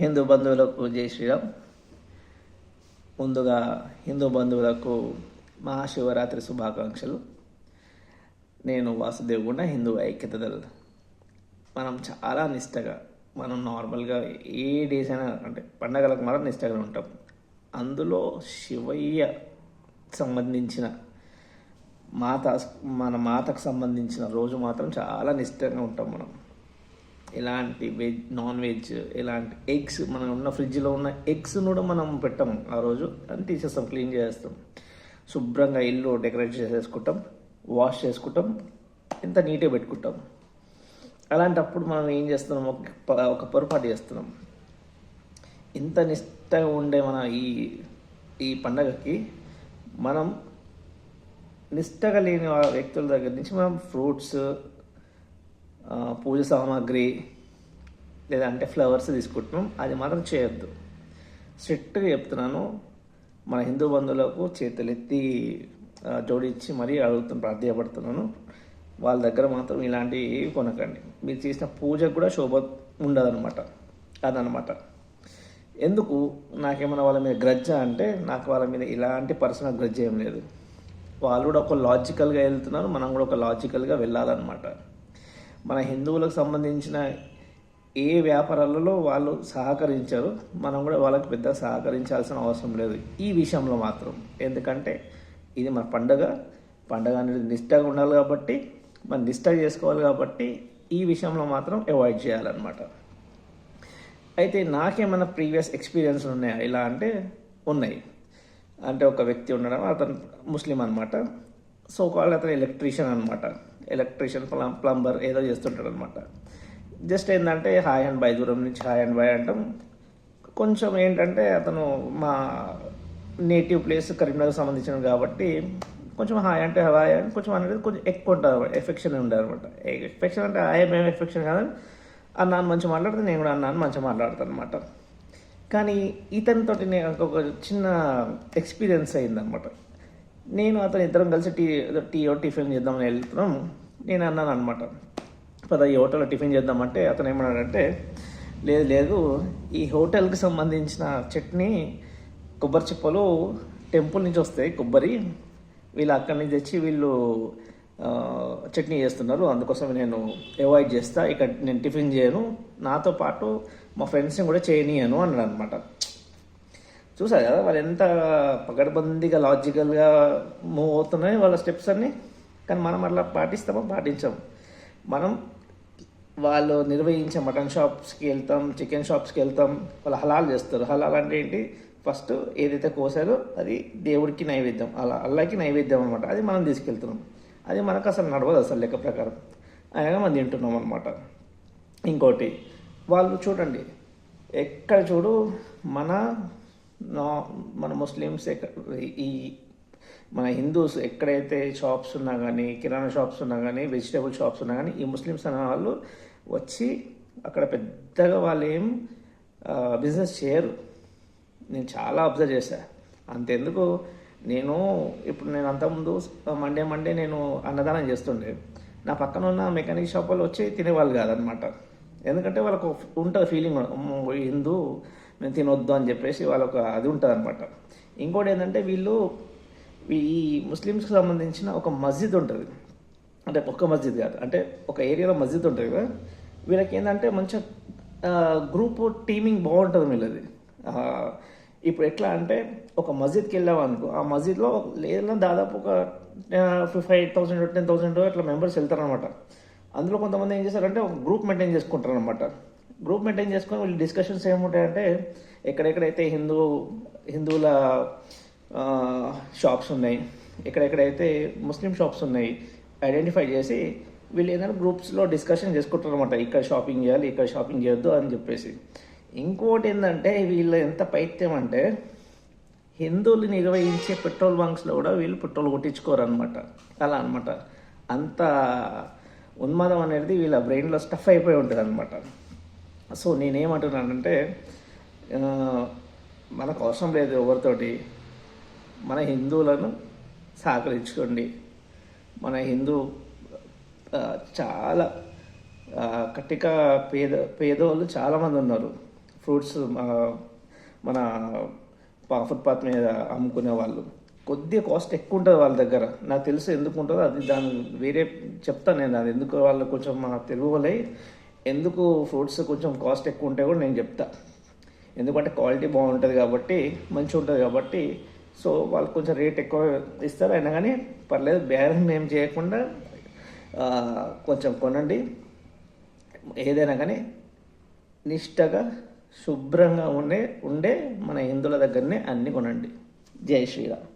హిందూ బంధువులకు జై శ్రీరామ్. ముందుగా హిందూ బంధువులకు మహాశివరాత్రి శుభాకాంక్షలు. నేను వాసుదేవ్ కూడా హిందూ ఐక్యత దళ. మనం చాలా నిష్టగా మనం నార్మల్గా ఏ డేస్ అయినా అంటే పండగలకు మాత్రం నిష్టగా ఉంటాం. అందులో శివయ్య సంబంధించిన మాత మన మాతకు సంబంధించిన రోజు మాత్రం చాలా నిష్టంగా ఉంటాం మనం. ఎలాంటి వెజ్ నాన్ వెజ్ ఎలాంటి ఎగ్స్ మనం ఉన్న ఫ్రిడ్జ్లో ఉన్న ఎగ్స్ను కూడా మనం పెట్టాము ఆ రోజు. అని తీసేస్తాం క్లీన్ చేస్తాం శుభ్రంగా ఇల్లు డెకరేట్ చేసేసుకుంటాం వాష్ చేసుకుంటాం ఎంత నీట్గా పెట్టుకుంటాం. అలాంటప్పుడు మనం ఏం చేస్తున్నాం? ఒక ప- ఒక పొరపాటు చేస్తున్నాం. ఇంత నిష్టగా ఉండే మన ఈ ఈ పండగకి మనం నిష్టగా లేని వ్యక్తుల దగ్గర నుంచి మనం ఫ్రూట్స్ పూజ సామాగ్రి లేదంటే ఫ్లవర్స్ తీసుకుంటున్నాం. అది మాత్రం చేయొద్దు. స్ట్రిక్ట్గా చెప్తున్నాను. మన హిందూ బంధువులకు చేతులెత్తి జోడించి మరీ అడుగుతున్న ప్రార్థపడుతున్నాను వాళ్ళ దగ్గర మాత్రం ఇలాంటివి కొనకండి. మీరు చేసిన పూజకు కూడా శోభ ఉండదన్నమాట. అదనమాట ఎందుకు? నాకేమైనా వాళ్ళ మీద గ్రజ్జ అంటే నాకు వాళ్ళ మీద ఇలాంటి పర్సనల్ గ్రజ్జ ఏం లేదు. వాళ్ళు కూడా ఒక లాజికల్గా వెళ్తున్నారు. మనం కూడా ఒక లాజికల్గా వెళ్ళాలన్నమాట. మన హిందువులకు సంబంధించిన ఏ వ్యాపారాలలో వాళ్ళు సహకరించారు మనం కూడా వాళ్ళకి పెద్ద సహకరించాల్సిన అవసరం లేదు. ఈ విషయంలో మాత్రం. ఎందుకంటే ఇది మన పండగ. పండగ అనేది నిష్టగా ఉండాలి కాబట్టి మనం నిష్ట చేసుకోవాలి కాబట్టి ఈ విషయంలో మాత్రం అవాయిడ్ చేయాలన్నమాట. అయితే నాకేమైనా ప్రీవియస్ ఎక్స్పీరియన్స్ ఉన్నాయా? ఇలా అంటే ఉన్నాయి. అంటే ఒక వ్యక్తి ఉండడం అతను ముస్లిం అనమాట సో కాల్ అతను ఎలక్ట్రీషియన్ అనమాట ఎలక్ట్రీషియన్ ప్లం ప్లంబర్ ఏదో చేస్తుంటాడు అనమాట జస్ట్ ఏంటంటే హాయ్ అండ్ బై దూరం నుంచి హాయ్ అండ్ బై అంటాం. కొంచెం ఏంటంటే అతను మా నేటివ్ ప్లేస్ కరీంనగర్ సంబంధించిన కాబట్టి కొంచెం హాయ్ అంటే హాయ్ అని కొంచెం అనేది కొంచెం ఎక్కువ ఉంటుంది అనమాట. ఎఫెక్షన్ ఉండదు అనమాట. ఎఫెక్షన్ అంటే హాయ్ మేము ఎఫెక్షన్ కాదని అన్నాను మంచిగా మాట్లాడితే నేను కూడా అన్నాను మంచిగా మాట్లాడతాను అనమాట కానీ ఇతనితోటి నేను ఒక చిన్న ఎక్స్పీరియన్స్ అయిందనమాట. నేను అతను ఇద్దరం కలిసి టీ టీ టిఫిన్ చేద్దామని వెళ్తున్నాం. నేను అన్నాను అనమాట పద ఈ హోటల్లో టిఫిన్ చేద్దామంటే అతను ఏమన్నాడంటే లేదు లేదు ఈ హోటల్కి సంబంధించిన చట్నీ కొబ్బరి చిప్పలు టెంపుల్ నుంచి వస్తాయి కొబ్బరి. వీళ్ళు అక్కడి నుంచి తెచ్చి వీళ్ళు చట్నీ చేస్తున్నారు. అందుకోసం నేను అవాయిడ్ చేస్తా. ఇక్కడ నేను టిఫిన్ చేయను. నాతో పాటు మా ఫ్రెండ్స్ని కూడా చేయనీయను అన్నాడు అనమాట చూసారు కదా వాళ్ళు ఎంత పగడబందీగా లాజికల్గా మూవ్ అవుతున్నాయి వాళ్ళ స్టెప్స్ అన్నీ. కానీ మనం అట్లా పాటిస్తామో? పాటించాం. మనం వాళ్ళు నిర్వహించే మటన్ షాప్స్కి వెళ్తాం చికెన్ షాప్స్కి వెళ్తాం వాళ్ళు హలాల్ చేస్తారు. హలాల్ అంటే ఏంటి? ఫస్ట్ ఏదైతే కోసారో అది దేవుడికి నైవేద్యం. అలా అల్లాకి నైవేద్యం అనమాట అది మనం తీసుకెళ్తున్నాం. అది మనకు అసలు నడవదు అసలు లెక్క ప్రకారం. అయినా మనం తింటున్నాం అనమాట ఇంకోటి వాళ్ళు చూడండి. ఎక్కడ చూడు మన మన ముస్లిమ్స్ ఎక్కడ ఈ మన హిందూస్ ఎక్కడైతే షాప్స్ ఉన్నా కానీ కిరాణా షాప్స్ ఉన్నా కానీ వెజిటేబుల్ షాప్స్ ఉన్నా కానీ ఈ ముస్లిమ్స్ అనే వాళ్ళు వచ్చి అక్కడ పెద్దగా వాళ్ళు ఏం బిజినెస్ చేయరు. నేను చాలా అబ్జర్వ్ చేశాను అంతెందుకు నేను ఇప్పుడు నేను అంతకుముందు మండే మండే నేను అన్నదానం చేస్తుండే. నా పక్కన ఉన్న మెకానిక్ షాప్ వాళ్ళు వచ్చి తినేవాళ్ళు కాదనమాట ఎందుకంటే వాళ్ళకు ఉంటుంది ఫీలింగ్ హిందూ మేము తినొద్దు అని చెప్పేసి వాళ్ళొక అది ఉంటుంది అనమాట ఇంకోటి ఏంటంటే వీళ్ళు ఈ ముస్లిమ్స్కి సంబంధించిన ఒక మస్జిద్ ఉంటుంది. అంటే ఒక్క మస్జిద్ కాదు అంటే ఒక ఏరియాలో మస్జిద్ ఉంటుంది కదా. వీళ్ళకి ఏంటంటే మంచిగా గ్రూప్ టీమింగ్ బాగుంటుంది వీళ్ళది. ఇప్పుడు ఎట్లా అంటే ఒక మస్జిద్కి వెళ్ళాం అనుకో ఆ మస్జిద్లో లేదా దాదాపు ఒక ఫైవ్ థౌసండ్ టెన్ థౌసండ్ అట్లా మెంబర్స్ వెళ్తారనమాట అందులో కొంతమంది ఏం చేస్తారంటే ఒక గ్రూప్ మెయింటైన్ చేసుకుంటారు అనమాట గ్రూప్ మెయింటైన్ చేసుకొని వీళ్ళు డిస్కషన్స్ ఏముంటాయంటే ఎక్కడెక్కడైతే హిందూ హిందువుల షాప్స్ ఉన్నాయి ఎక్కడెక్కడైతే ముస్లిం షాప్స్ ఉన్నాయి ఐడెంటిఫై చేసి వీళ్ళు ఏదైనా గ్రూప్స్లో డిస్కషన్ చేసుకుంటారు అనమాట ఇక్కడ షాపింగ్ చేయాలి ఇక్కడ షాపింగ్ చేయొద్దు అని చెప్పేసి. ఇంకోటి ఏంటంటే వీళ్ళు ఎంత పైత్యం అంటే హిందువులు నిర్వహించే పెట్రోల్ బంక్స్లో కూడా వీళ్ళు పెట్రోల్ కొట్టించుకోరు అనమాట అలా అనమాట అంత ఉన్మాదం అనేది వీళ్ళ బ్రెయిన్లో స్టఫ్ అయిపోయి ఉంటుంది అనమాట సో నేనేమంటున్నానంటే మనకు అవసరం లేదు ఎవరితోటి. మన హిందువులను సహకరించుకోండి. మన హిందూ చాలా కట్టిక పేద పేదోళ్ళు చాలామంది ఉన్నారు ఫ్రూట్స్ మన పా- ఫుట్పాత్ మీద అమ్ముకునే వాళ్ళు. కొద్దిగా కాస్ట్ ఎక్కువ ఉంటుంది వాళ్ళ దగ్గర. నాకు తెలుసు ఎందుకు ఉంటుందో అది దాని వేరే చెప్తాను నేను. అది ఎందుకు వాళ్ళు కొంచెం మా తెలుగు వాళ్ళై ఎందుకు ఫ్రూట్స్ కొంచెం కాస్ట్ ఎక్కువ ఉంటాయి కూడా నేను చెప్తా. ఎందుకంటే క్వాలిటీ బాగుంటుంది కాబట్టి మంచిగా ఉంటుంది కాబట్టి సో వాళ్ళు కొంచెం రేట్ ఎక్కువ ఇస్తారు. అయినా కానీ పర్లేదు బేరం ఏం చేయకుండా కొంచెం కొనండి. ఏదైనా కానీ నిష్టగా శుభ్రంగా ఉండే ఉండే మన హిందువుల దగ్గరనే అన్నీ కొనండి. జై శ్రీరామ్.